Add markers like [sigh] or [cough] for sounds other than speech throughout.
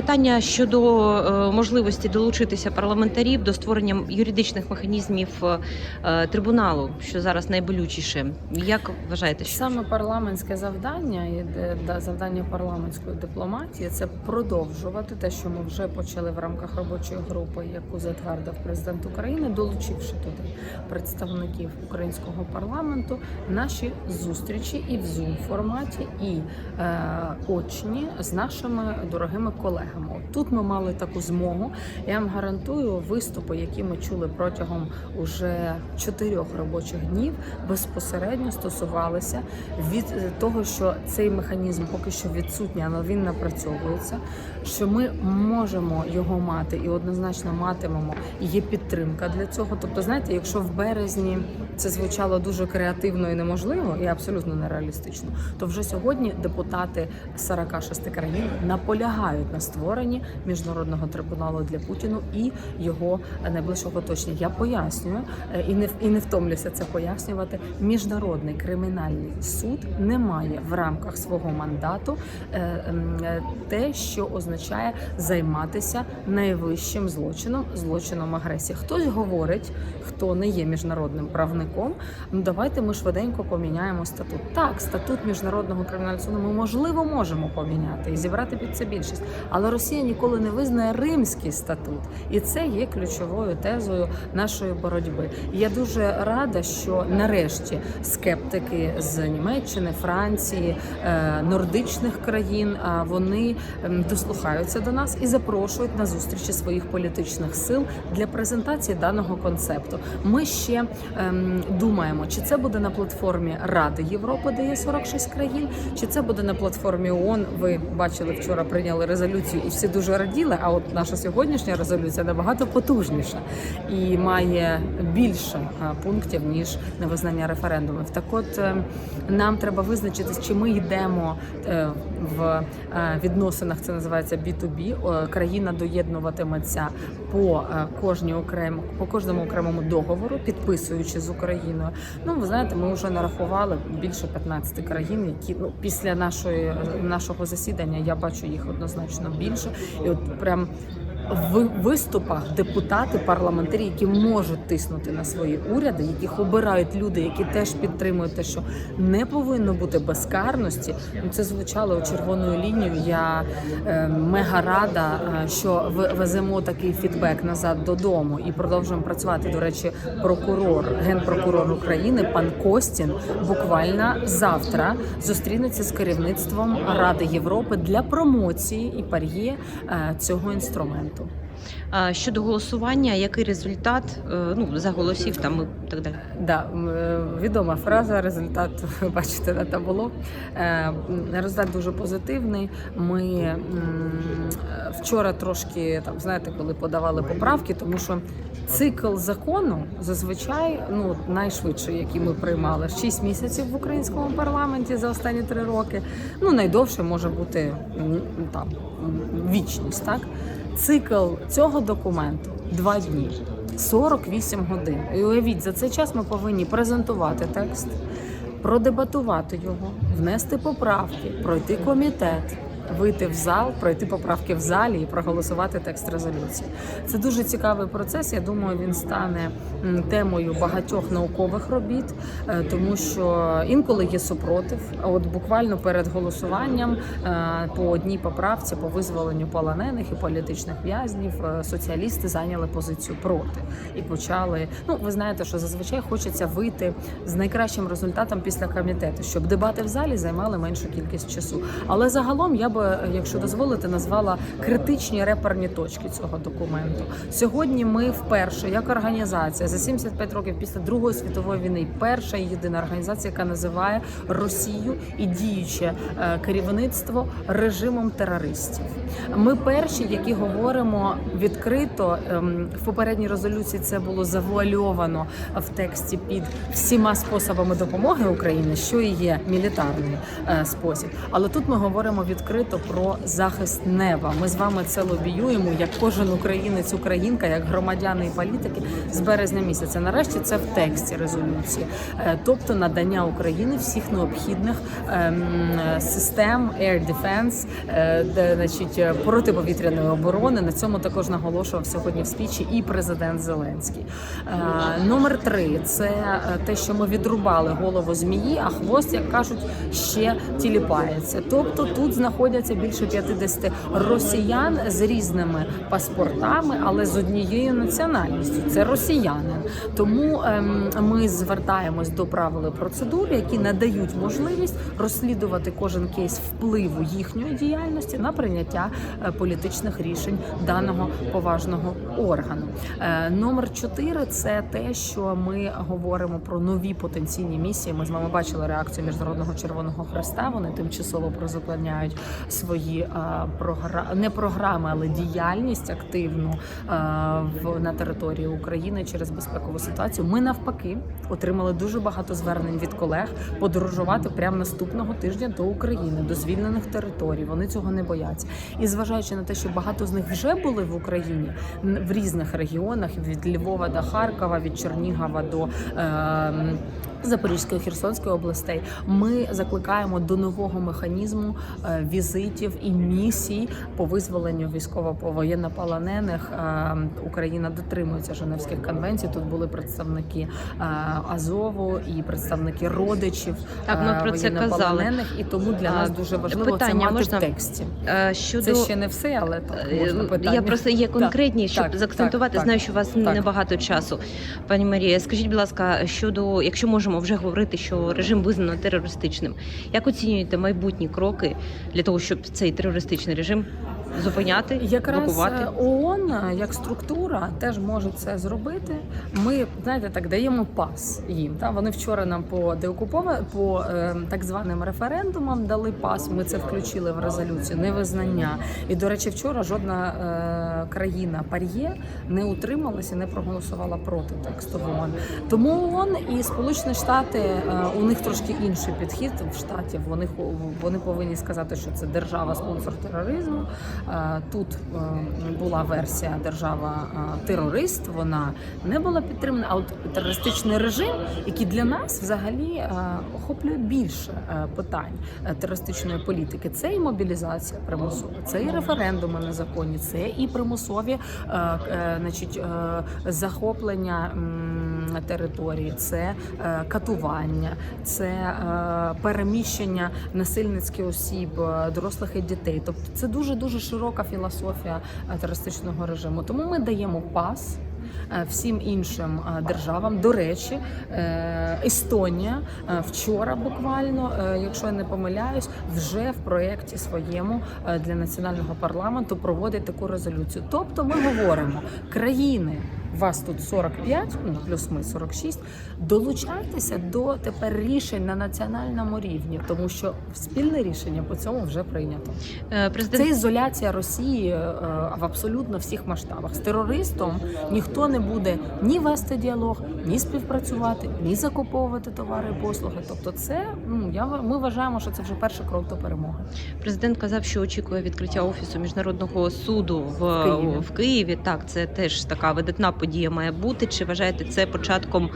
Питання щодо е, можливості долучитися парламентарів до створення юридичних механізмів е, трибуналу, що зараз найболючіше. Як вважаєте, що Саме парламентське завдання і завдання парламентської дипломатії це продовжувати те, що ми вже почали в рамках робочої групи, яку затвердив президент України, долучивши туди представників українського парламенту, наші зустрічі і в Zoom форматі, і е, очні з нашими дорогими колегами. От Тут ми мали таку змогу. Я вам гарантую виступи, які ми чули протягом уже чотирьох робочих днів, безпосередньо стосувалися від е, того, що цей механізм поки що відсутній, але він напрацьовується. Що ми можемо його мати і однозначно матимемо. І є підтримка для цього. Тобто, знаєте, якщо в березні це звучало дуже креативно і неможливо, і абсолютно нереалістично, то вже сьогодні депутати 46 країн наполягають на створенні міжнародного трибуналу для Путіну і його найближчого оточення. Я пояснюю е, і не і не втомлюся це пояснювати. Міжнародний кримінальний суд не має в рамках свого мандату е, е, те, що означає займатися найвищим злочином злочином агресії. Хтось говорить, хто не є міжнародним правником. Ну давайте ми швиденько поміняємо статут. Так, статут міжнародного кримінального суду ми можливо можемо поміняти і зібрати під це більшість, але Росія ніколи не визнає римський статут, і це є ключовою тезою нашої боротьби. Я дуже рада, що нарешті скептики з Німеччини, Франції, е, нордичних країн вони ем, дослухаються до нас і запрошують на зустрічі своїх політичних сил для презентації даного концепту. Ми ще ем, думаємо, чи це буде на платформі Ради Європи, де є 46 країн, чи це буде на платформі ООН. Ви бачили вчора, прийняли резолюцію, і всі дуже раділи. А от наша сьогоднішня резолюція набагато потужніша і має більше пунктів ніж невизнання референдумів. Так, от е, нам треба визначитись, чи ми йдемо е, в е, відносинах. Це називається B2B. Е, Країна доєднуватиметься по е, кожній окремо по кожному окремому договору, підписуючи з Україною. Ну ви знаєте, ми вже нарахували більше 15 країн, які ну після нашої нашого засідання я бачу їх однозначно більше, і от прям. В виступах депутати, парламентарі, які можуть тиснути на свої уряди, яких обирають люди, які теж підтримують те, що не повинно бути безкарності. Ну це звучало червоною лінією. Я е, мега рада, е, що веземо такий фідбек назад додому і продовжуємо працювати. До речі, прокурор, генпрокурор України, пан Костін, буквально завтра зустрінеться з керівництвом Ради Європи для промоції і пар'є е, цього інструменту. А щодо голосування, який результат е, ну за голосів там і так далі? Да, е, відома фраза, результат [laughs] ви бачите на табло. Е, Результат дуже позитивний. Ми вчора трошки там, знаєте, коли подавали поправки, тому що цикл закону зазвичай ну найшвидший, який ми приймали 6 місяців в українському парламенті за останні три роки. Ну найдовше може бути там вічність, так. Цикл цього документу два дні. 48 годин. І уявіть, за цей час ми повинні презентувати текст, продебатувати його, внести поправки, пройти комітет, вийти в зал, пройти поправки в залі і проголосувати текст резолюції. Це дуже цікавий процес. Я думаю, він стане темою багатьох наукових робіт, е, тому що інколи є супротив. От буквально перед голосуванням е, по одній поправці по визволенню полонених і політичних в'язнів е, соціалісти зайняли позицію проти і почали. Ну, ви знаєте, що зазвичай хочеться вийти з найкращим результатом після комітету, щоб дебати в залі займали меншу кількість часу. Але загалом я би, якщо дозволите, назвала критичні реперні точки цього документу. Сьогодні ми вперше, як організація, за 75 років після Другої світової війни, перша і єдина організація, яка називає Росію і діюче е, керівництво режимом терористів. Ми перші, які говоримо відкрито ем, в попередній резолюції. Це було завуальовано в тексті під всіма способами допомоги Україні, що і є мілітарний е, спосіб. Але тут ми говоримо відкрито нібито про захист неба. Ми з вами це лобіюємо, як кожен українець, українка, як громадяни і політики з березня місяця. Нарешті це в тексті резолюції, Е, тобто надання Україні всіх необхідних ем, систем Air Defense, е, де значить протиповітряної оборони. На цьому також наголошував сьогодні в спічі і президент Зеленський. Е, Номер три це те, що ми відрубали голову змії, а хвост, як кажуть, ще тіліпається. Тобто тут знаходяться більше 50 росіян з різними паспортами, але з однією національністю. Це росіянин. Тому ем, ми звертаємось до правил і процедур, які надають можливість розслідувати кожен кейс впливу їхньої діяльності на прийняття е, політичних рішень даного поважного органу. Е, Номер 4 – це те, що ми говоримо про нові потенційні місії. Ми з вами бачили реакцію міжнародного червоного хреста. Вони тимчасово призупиняють свої е, програ... не програми, але діяльність активну е, в на території України через безпекову ситуацію. Ми навпаки отримали дуже багато звернень від колег подорожувати прямо наступного тижня до України, до звільнених територій. Вони цього не бояться. І зважаючи на те, що багато з них вже були в Україні в різних регіонах від Львова до Харкова, від Чернігова до. Е, Запорізької Херсонської областей ми закликаємо до нового механізму е, візитів і місій по визволенню військово-воєннополонених. Е, Україна дотримується Женевських конвенцій. Тут були представники е, Азову і представники родичів Так, ми про це воєннополонених, і тому для нас дуже важливо питання це мати можна? в тексті. Щодо Це ще не все, але так можна питання. Я просто є конкретні, щоб так, заакцентувати. так, Знаю, що у вас так. небагато часу. Пані Марія, скажіть, будь ласка, щодо, якщо можемо вже говорити, що режим визнано терористичним, як оцінюєте майбутні кроки для того, щоб цей терористичний режим зупиняти, Якраз блокувати? е, ООН е, як структура теж може це зробити. Ми знаєте, так даємо пас їм. Та вони вчора нам по деокупова по е, так званим референдумам дали пас. Ми це включили в резолюцію невизнання. І до речі, вчора жодна е, країна пар'є не утрималася, не проголосувала проти тексту ООН. Тому ООН і Сполучені Штати е, у них трошки інший підхід в штатів. Вони вони повинні сказати, що це держава спонсор тероризму. Е, Тут е, була версія держава е. Вона не була підтримана. А от терористичний режим, який для нас взагалі охоплює більше питань терористичної політики, це і мобілізація примусова, це і референдуми незаконні, це і примусові значить, захоплення території, це катування, це переміщення насильницьких осіб, дорослих і дітей. Тобто це дуже дуже широка філософія е, терористичного режиму. Тому ми даємо пас. е, Всім іншим е, державам, до речі, Естонія вчора буквально, якщо я не помиляюсь, вже в проєкті своєму для національного парламенту проводить таку резолюцію. Тобто, ми говоримо країни. Вас тут 45, ну плюс ми 46, Долучайтеся до тепер рішень на національному рівні, тому що спільне рішення по цьому вже прийнято. Е, Це Президент ізоляція Росії е, в абсолютно всіх масштабах. З терористом ніхто не буде ні вести діалог, ні співпрацювати, ні закуповувати товари і послуги. Тобто, це ну я ми вважаємо, що це вже перший крок до перемоги. президент казав, що очікує відкриття офісу міжнародного суду в, В Києві. в Києві. Так, це теж така видатна подія має бути. Чи вважаєте це початком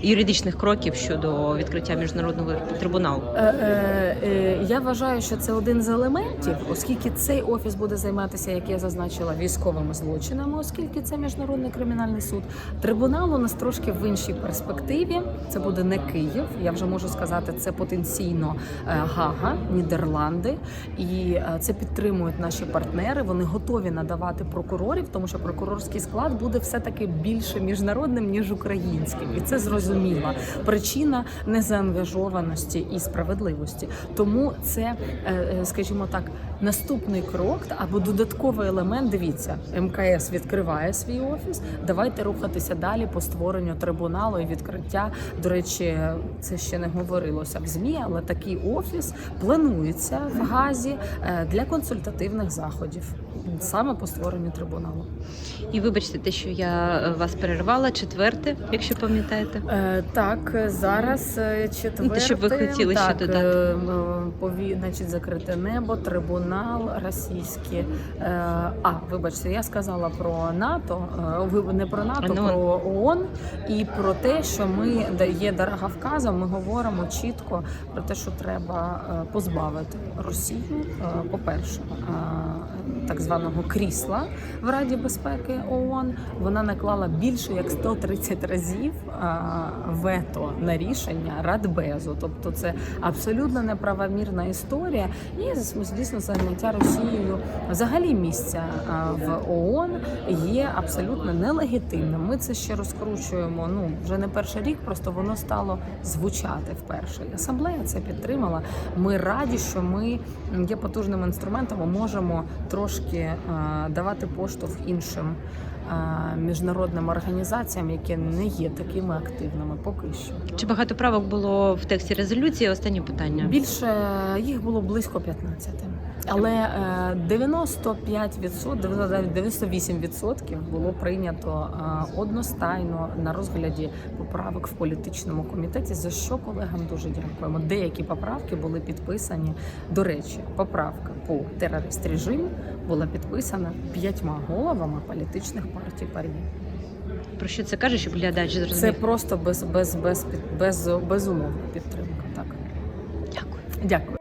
юридичних кроків щодо відкриття міжнародного трибуналу? Е, е, е, Я вважаю, що це один з елементів, оскільки цей офіс буде займатися, як я зазначила, військовими злочинами, оскільки це міжнародний кримінальний суд. Трибунал у нас трошки в іншій перспективі. Це буде не Київ. Я вже можу сказати, це потенційно е, Гага, Нідерланди, і е, це підтримують наші партнери. Вони готові надавати прокурорів, тому що прокурорський склад буде все таки більше міжнародним ніж українським, і це зрозуміла причина незаангажованості і справедливості. Тому це, е, е, скажімо так, наступний крок або додатковий елемент. Дивіться, МКС відкриває свій офіс. Давайте рухатися далі по створенню трибуналу і відкриття. До речі, це ще не говорилося в змі, але такий офіс планується в Газі е, для консультативних заходів. Саме по створенню трибуналу. І вибачте, те, що я е, вас перервала, четверте, якщо пам'ятаєте. Е, так, зараз е, четверте. Ну, те, що ви хотіли ще так, додати. е, м, пові, значить, закрите небо, трибунал російський. Е, а, вибачте, я сказала про НАТО, е, ви не про НАТО, Ну. про ООН і про те, що ми де є дороговказом, ми говоримо чітко про те, що треба е, позбавити Росію, е, по-перше, е, так званого крісла в Раді безпеки ООН. Вона наклала більше як 130 разів вето на рішення Радбезу. Тобто це абсолютно неправомірна історія. І звісно, заняття Росією взагалі місця в ООН є абсолютно нелегітимним. Ми це ще розкручуємо. Ну вже не перший рік, просто воно стало звучати вперше. Асамблея це підтримала. Ми раді, що ми є потужним інструментом. Ми можемо трошки давати поштовх іншим міжнародним організаціям, які не є такими активними поки що. Чи багато правок було в тексті резолюції? Останнє питання. Більше їх було близько 15. Але е, 95%, 98% було прийнято е, одностайно на розгляді поправок в політичному комітеті. За що колегам дуже дякуємо. Деякі поправки були підписані. До речі, поправка по терорист режим була підписана п'ятьма головами політичних партій парі. Про що це каже, щоб глядач Це просто без, без, без, без, без, безумовна підтримка. Так, Дякую. дякую.